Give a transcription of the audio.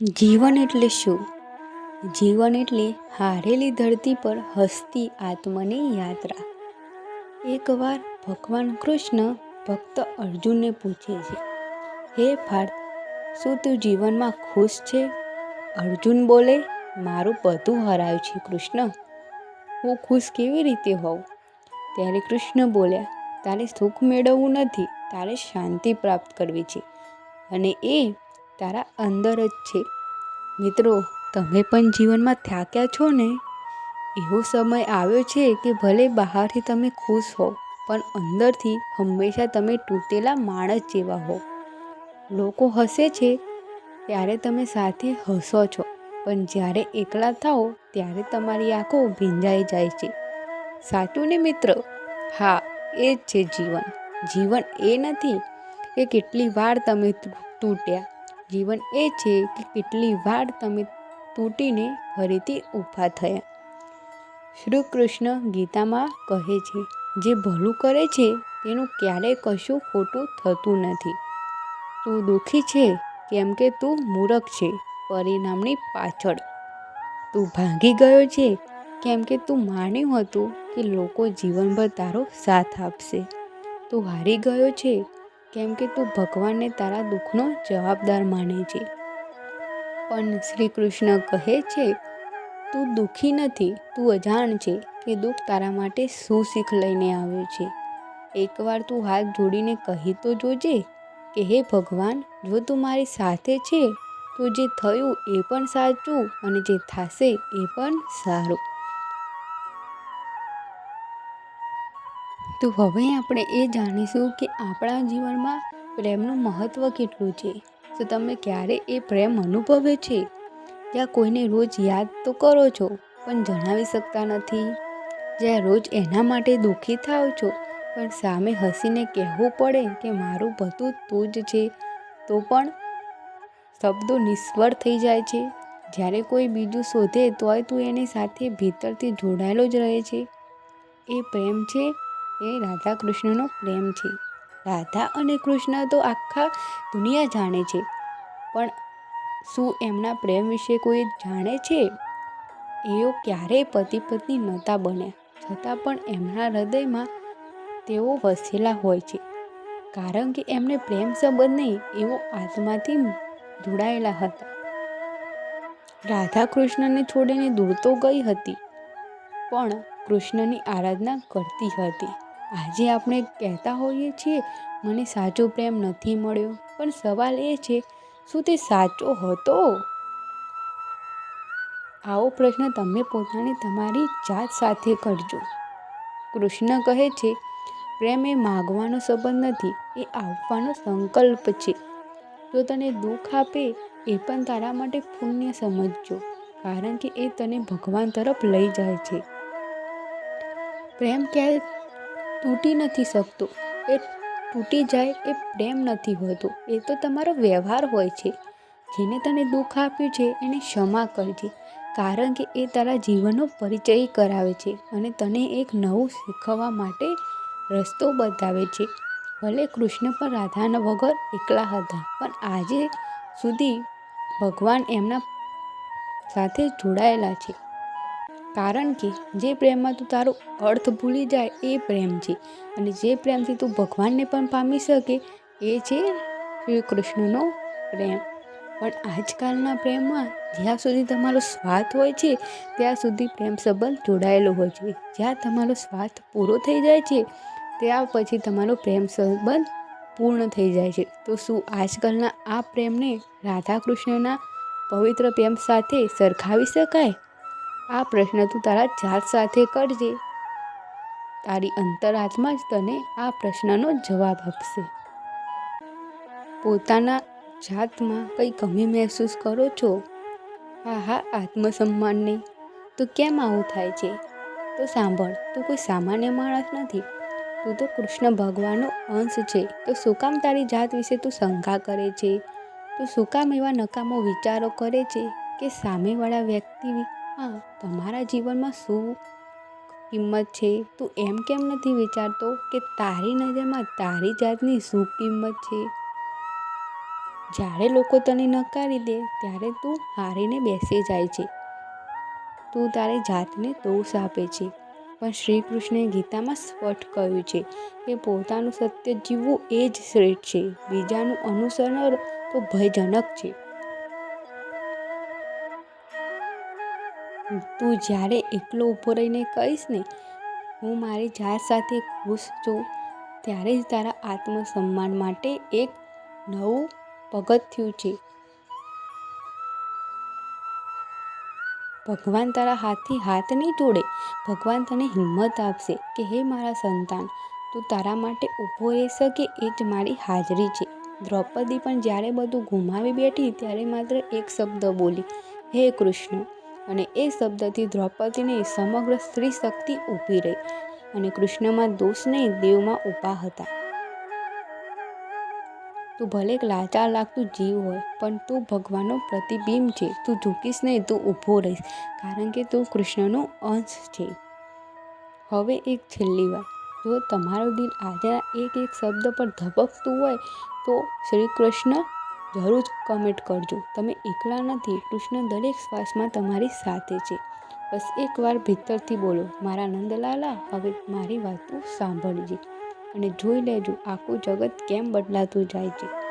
જીવન એટલે શું? જીવન એટલે હારેલી ધરતી પર હસતી આત્માની યાત્રા. એકવાર ભગવાન કૃષ્ણ ભક્ત અર્જુનને પૂછે છે, હે પાર્થ શું તું જીવનમાં ખુશ છે? અર્જુન બોલે, મારું બધું હરાયું છે કૃષ્ણ. હું ખુશ કેવી રીતે હોઉં? ત્યારે કૃષ્ણ બોલ્યા, તારે સુખ મેળવવું નથી, તારે શાંતિ પ્રાપ્ત કરવી છે. અને એ તારા અંદર જ છે. મિત્રો, તમે પણ જીવનમાં થાક્યા છો ને? એવો સમય આવ્યો છે કે ભલે બહારથી તમે ખુશ હો, પણ અંદરથી હંમેશા તમે તૂટેલા માણસ જેવા હો. લોકો હસે છે, ત્યારે તમે સાથે હસો છો, પણ જ્યારે એકલા થાઓ, ત્યારે તમારી આંખો ભીંજાઈ જાય છે. સાચું ને મિત્ર? હા, એ જ છે જીવન. જીવન એ નથી કે કેટલી વાર તમે તૂટ્યા. જીવન એ છે કે કેટલી વાર તમે તૂટીને ફરીથી ઊભા થયા. શ્રી કૃષ્ણ ગીતામાં કહે છે, જે ભલું કરે છે, તેનું ક્યારેય કશું ખોટું થતું નથી. તું દુઃખી છે, કેમ કે તું મૂરખ છે, પરિણામની પાછળ. તું ભાંગી ગયો છે, કેમ કે તું માન્યું હતું કે લોકો જીવનભર તારો સાથ આપશે. તું હારી ગયો છે કેમ કે તું ભગવાનને તારા દુઃખનો જવાબદાર માને છે. પણ શ્રી કૃષ્ણ કહે છે, તું દુઃખી નથી, તું અજાણ છે કે દુઃખ તારા માટે શું શીખ લઈને આવ્યો છે. એકવાર તું હાથ જોડીને કહી તો જોજે કે, હે ભગવાન, જો તું મારી સાથે છે, તો જે થયું એ પણ સાચું અને જે થશે એ પણ સારું. તો હવે આપણે એ જાણીશું કે આપણા જીવનમાં પ્રેમનું મહત્ત્વ કેટલું છે. તો તમે ક્યારે એ પ્રેમ અનુભવે છે? જ્યાં કોઈને રોજ યાદ તો કરો છો, પણ જણાવી શકતા નથી? જ્યાં રોજ એના માટે દુઃખી થાવ છો, પણ સામે હસીને કહેવું પડે કે મારું બધું તું જ છે, તો પણ શબ્દો નિષ્ફળ થઈ જાય છે. જ્યારે કોઈ બીજું શોધે તોય તું એની સાથે ભીતરથી જોડાયેલો જ રહે છે. એ પ્રેમ છે એ રાધા કૃષ્ણનો પ્રેમ છે. રાધા અને કૃષ્ણ તો આખા દુનિયા જાણે છે. પણ શું એમના પ્રેમ વિશે કોઈ જાણે છે? એઓ ક્યારેય પતિ પત્ની નહોતા બન્યા છતાં પણ એમના હૃદયમાં તેઓ વસેલા હોય છે. કારણ કે એમને પ્રેમ સંબંધ નહીં એવો આત્માથી જોડાયેલા હતા. રાધા કૃષ્ણને છોડીને દૂર તો ગઈ હતી. પણ કૃષ્ણની આરાધના કરતી હતી. આજે આપણે કહેતા હોઈએ છીએ, મને સાચો પ્રેમ નથી મળ્યો. પણ સવાલ એ છે, શું તે સાચો હતો? આવો પ્રશ્ન તમે પોતાની તમારી જાત સાથે કરજો. કૃષ્ણ કહે છે, પ્રેમ એ માગવાનો સંબંધ નથી, એ આપવાનો સંકલ્પ છે. જો તને દુઃખ આપે, એ પણ તારા માટે પુણ્ય સમજજો, કારણ કે એ તને ભગવાન તરફ લઈ જાય છે. પ્રેમ ક્યારે તૂટી નથી શકતો. એ તૂટી જાય એ પ્રેમ નથી હોતો. એ તો તમારો વ્યવહાર હોય છે. જેને તને દુઃખ આપ્યું છે એને ક્ષમા કરજે. કારણ કે એ તારા જીવનનો પરિચય કરાવે છે અને તને એક નવું શીખવવા માટે રસ્તો બતાવે છે. ભલે કૃષ્ણ પણ રાધાના વગર એકલા હતા, પણ આજે સુધી ભગવાન એમના સાથે જોડાયેલા છે. કારણ કે જે પ્રેમમાં તું તારો અર્થ ભૂલી જાય એ પ્રેમ છે. અને જે પ્રેમથી તું ભગવાનને પણ પામી શકે એ છે શ્રી કૃષ્ણનો પ્રેમ. પણ આજકાલના પ્રેમમાં જ્યાં સુધી તમારો સ્વાર્થ હોય છે, ત્યાં સુધી પ્રેમ સંબંધ જોડાયેલો હોય છે. જ્યાં તમારો સ્વાર્થ પૂરો થઈ જાય છે, ત્યાં પછી તમારો પ્રેમ સંબંધ પૂર્ણ થઈ જાય છે. તો શું આજકાલના આ પ્રેમને રાધા કૃષ્ણના પવિત્ર પ્રેમ સાથે સરખાવી શકાય? આ પ્રશ્ન તું તારા જાત સાથે કરજે. તારી અંતરાત્મા જ તને આ પ્રશ્નનો જવાબ આપશે. પોતાના જાતમાં કંઈ કમી મહેસૂસ કરો છો? હા હા આત્મસન્માનને. તો કેમ આવું થાય છે? તો સાંભળ, તું કોઈ સામાન્ય માણસ નથી. તું તો કૃષ્ણ ભગવાનનો અંશ છે. તો શું કામ તારી જાત વિશે તું શંકા કરે છે? તું શું કામ એવા નકામો વિચારો કરે છે કે સામેવાળા વ્યક્તિ હા, તમારા જીવનમાં શું કિંમત છે? તું એમ કેમ નથી વિચારતો કે તારી નજરમાં તારી જાતની શું કિંમત છે? જ્યારે લોકો તને નકારી દે, ત્યારે તું હારીને બેસી જાય છે. તું તારી જાતને દોષ આપે છે. પણ શ્રી કૃષ્ણે ગીતામાં સ્પષ્ટ કહ્યું છે કે પોતાનું સત્ય જીવવું એ જ શ્રેષ્ઠ છે. બીજાનું અનુસરણ તો ભયજનક છે. તું જ્યારે એકલો ઊભો રહીને કહીશ ને, હું મારી જાત સાથે ખુશ છું, ત્યારે જ તારા આત્મસન્માન માટે એક નવું પગથિયું છે. ભગવાન તારા હાથથી હાથ નહીં જોડે, ભગવાન તને હિંમત આપશે કે, હે મારા સંતાન, તું તારા માટે ઊભો રહી શકે એ જ મારી હાજરી છે. દ્રૌપદી પણ જ્યારે બધું ગુમાવી બેઠી ત્યારે માત્ર એક શબ્દ બોલી, હે કૃષ્ણ અને એ શબ્દથી દ્રૌપદીની સમગ્ર સ્ત્રી શક્તિ ઊભી રહી અને કૃષ્ણમાં દોષ નહીં દેવમાં ઊભા હતા. તું ભલે એક લાચાર લાગતું જીવ હોય, પણ તું ભગવાનનો પ્રતિબિંબ છે. તું ઝૂકીશ નહીં, તું ઊભો રહીશ, કારણ કે તું કૃષ્ણનો અંશ છે. હવે એક છેલ્લી વાત. જો તમારું દિલ આજના એક એક શબ્દ પર ધબકતું હોય, તો શ્રી કૃષ્ણ જરૂર કમેન્ટ કરજો. તમે એકલા નથી, કૃષ્ણ દરેક શ્વાસમાં તમારી સાથે છે. બસ એકવાર ભીતરથી બોલો, મારા નંદલાલા, હવે મારી વાતો સાંભળજે અને જોઈ લેજો, આખું જગત કેમ બદલાતું જાય છે.